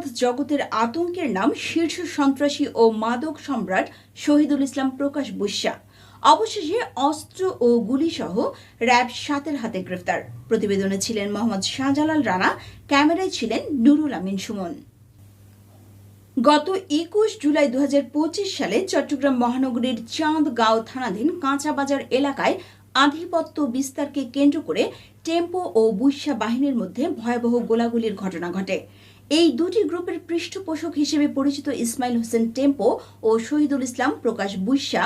অপরাধ জগতের আতঙ্কের নাম শীর্ষ সন্ত্রাসী ও মাদক সম্রাট শহীদুল ইসলাম প্রকাশ বুস্যা অবশেষে অস্ত্র ও গুলিসহ র্যাব সাতের হাতে গ্রেফতার। প্রতিবেদনে ছিলেন মোহাম্মদ শাহজালাল রানা, ক্যামেরায় ছিলেন নুরুল আমিন সুমন। গত একুশ জুলাই দু হাজার পঁচিশ সালে চট্টগ্রাম মহানগরীর চাঁদগাঁও থানাধীন কাঁচাবাজার এলাকায় আধিপত্য বিস্তারকে কেন্দ্র করে টেম্পো ও বুইসা বাহিনীর মধ্যে ভয়াবহ গোলাগুলির ঘটনা ঘটে। এই দুটি গ্রুপের পৃষ্ঠপোষক হিসেবে পরিচিত ইসমাইল হোসেন টেম্পো ও শহীদুল ইসলাম প্রকাশ বুইসা।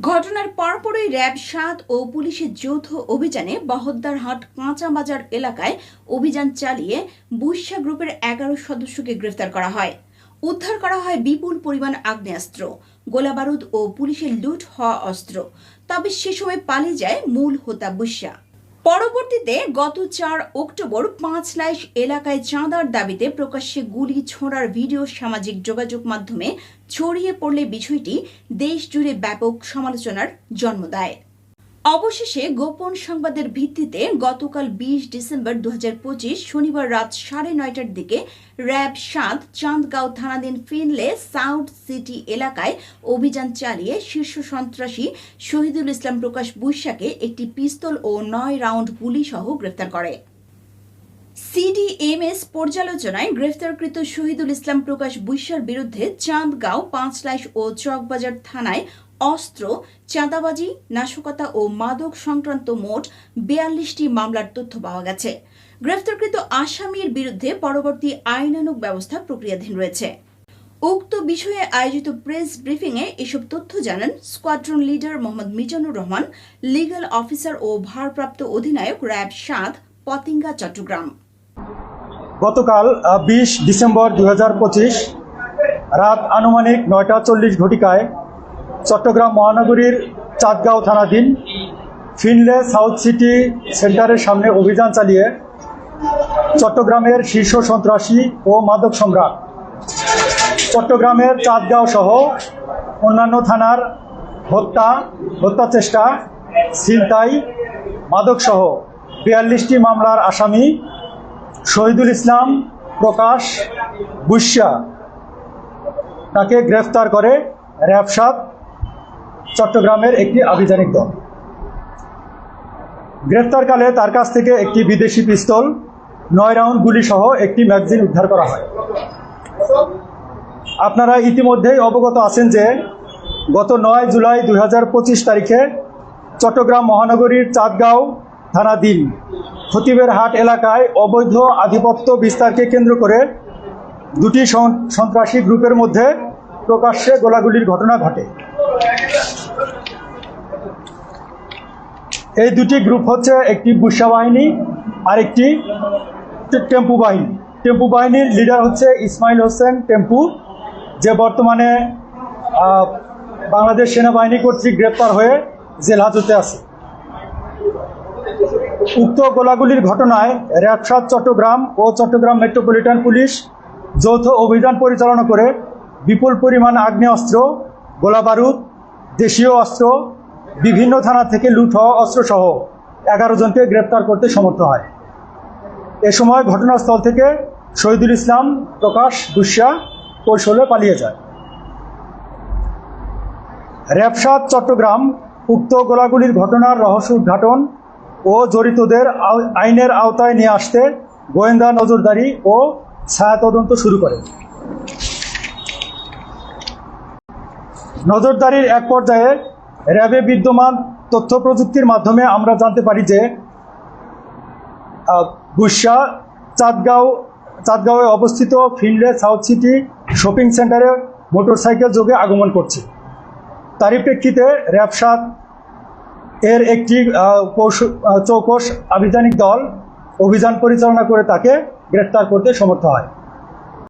ঘটনার পরপরই র্যাব সাত ও পুলিশের যৌথ অভিযানে বহদ্দারহাট কাঁচাবাজার এলাকায় অভিযান চালিয়ে বুইসা গ্রুপের এগারো সদস্যকে গ্রেফতার করা হয়। উদ্ধার করা হয় বিপুল পরিমাণ আগ্নেয়াস্ত্র, গোলাবারুদ ও পুলিশের লুট হওয়া অস্ত্র। তবে সে সময় পালিয়ে যায় মূল হোতা বুইসা। পরবর্তীতে গত চার অক্টোবর পাঁচ লাইশ এলাকায় চাঁদার দাবিতে প্রকাশ্যে গুলি ছোঁড়ার ভিডিও সামাজিক যোগাযোগ মাধ্যমে ছড়িয়ে পড়লে বিষয়টি দেশ জুড়ে ব্যাপক সমালোচনার জন্ম দেয়। অবশেষে গোপন সংবাদের ভিত্তিতে গতকাল বিশ ডিসেম্বর দুহাজার পঁচিশ শনিবার রাত সাড়ে নয়টার দিকে র্যাব সাত চাঁদগাঁও থানাধীন ফিনলে সাউথ সিটি এলাকায় অভিযান চালিয়ে শীর্ষ সন্ত্রাসী শহীদুল ইসলাম প্রকাশ বুইশাকে একটি পিস্তল ও নয় রাউন্ড গুলি সহ গ্রেফতার করে। সিডিএমএস পর্যালোচনায় গ্রেফতারকৃত শহীদুল ইসলাম প্রকাশ বুইশার বিরুদ্ধে চাঁদগাঁও, পাঁচলাইশ ও চকবাজার থানায় অস্ত্র, চাঁদাবাজি, নাশকতা ও মাদক সংক্রান্ত মোট বিয়াল্লিশটি মামলার তথ্য পাওয়া গেছে। গ্রেফতারকৃত আসামির বিরুদ্ধে পরবর্তী আইনানুগ ব্যবস্থা প্রক্রিয়াধীন রয়েছে। উক্ত বিষয়ে আয়োজিত প্রেস ব্রিফিংয়ে এসব তথ্য জানান squadron leader Mohammad Mizanur Rahman legal officer ও ভারপ্রাপ্ত অধিনায়ক র্যাব সাত পতিঙ্গা, চট্টগ্রাম। গতকাল বিশ ডিসেম্বর দুই হাজার পঁচিশ রাত আনুমানিক নয়টা চল্লিশ ঘটিকায় চট্টগ্রাম মহানগরীর চাঁদগাঁও থানাধীন ফিনলে সাউথ সিটি সেন্টারের সামনে অভিযান চালিয়ে চট্টগ্রামের শীর্ষ সন্ত্রাসী ও মাদক সম্রাট। চট্টগ্রামের চাঁদগাঁও সহ অন্যান্য থানার হত্যা হত্যা চেষ্টা, ছিনতাই মাদকসহ বিয়াল্লিশটি মামলার আসামি শহীদুল ইসলাম প্রকাশ বুস্যা তাকে গ্রেফতার করে র্যাবসাদ চট্টগ্রামের একটি আভিযানিক দল। গ্রেফতারকালে তার কাছ থেকে একটি বিদেশি পিস্তল, নয় রাউন্ড গুলি সহ একটি ম্যাগজিন উদ্ধার করা হয়। আপনারা ইতিমধ্যেই অবগত আছেন যে গত নয় জুলাই দু হাজার পঁচিশ তারিখে চট্টগ্রাম মহানগরীর চাঁদগাঁও থানাধীন খতিবের হাট এলাকায় অবৈধ আধিপত্য বিস্তারকে কেন্দ্র করে দুটি সন- সন্ত্রাসী গ্রুপের মধ্যে প্রকাশ্যে গোলাগুলির ঘটনা ঘটে। এই দুটি গ্রুপ হচ্ছে একটি বুসা বাহিনী আর একটি টেম্পু বাহিনী। টেম্পু বাহিনীর লিডার হচ্ছে ইসমাইল হোসেন টেম্পু, যে বর্তমানে বাংলাদেশ সেনাবাহিনী কর্তৃক গ্রেপ্তার হয়ে জেল হাজতে আছে। উক্ত গোলাগুলির ঘটনায় র্যাবসাদ চট্টগ্রাম ও চট্টগ্রাম মেট্রোপলিটন পুলিশ যৌথ অভিযান পরিচালনা করে বিপুল পরিমাণ আগ্নেয়াস্ত্র, গোলাবারুদ, দেশীয় অস্ত্র, বিভিন্ন থানা থেকে লুট হওয়া অস্ত্রসহ এগারো জনকে গ্রেপ্তার করতে সমর্থ হয়। এ সময় ঘটনাস্থল থেকে শহীদুল ইসলাম, প্রকাশ, দুষ্যা, কৌশলে পালিয়ে যায়। র্যাবসাদ, চট্টগ্রাম উক্ত গোলাগুলির ঘটনার রহস্য উদ্ঘাটন ও জড়িতদের আইনের আওতায় নিয়ে আসতে গোয়েন্দা নজরদারি ও ছায়া তদন্ত শুরু করে। নজরদারির এক পর্যায়ে র্যাবে বিদ্যমান তথ্য প্রযুক্তির মাধ্যমে আমরা জানতে পারি যে গুসা চাঁদগাঁও চাঁদগাঁওয়ে অবস্থিত ফিনলে সাউথ সিটি শপিং সেন্টারে মোটরসাইকেল যোগে আগমন করছে। তারই প্রেক্ষিতে র্যাবসাদ এর একটি আহ, কৌশ- আহ, চৌকস আভিযানিক দল অভিযান পরিচালনা করে তাকে গ্রেপ্তার করতে সমর্থ হয়।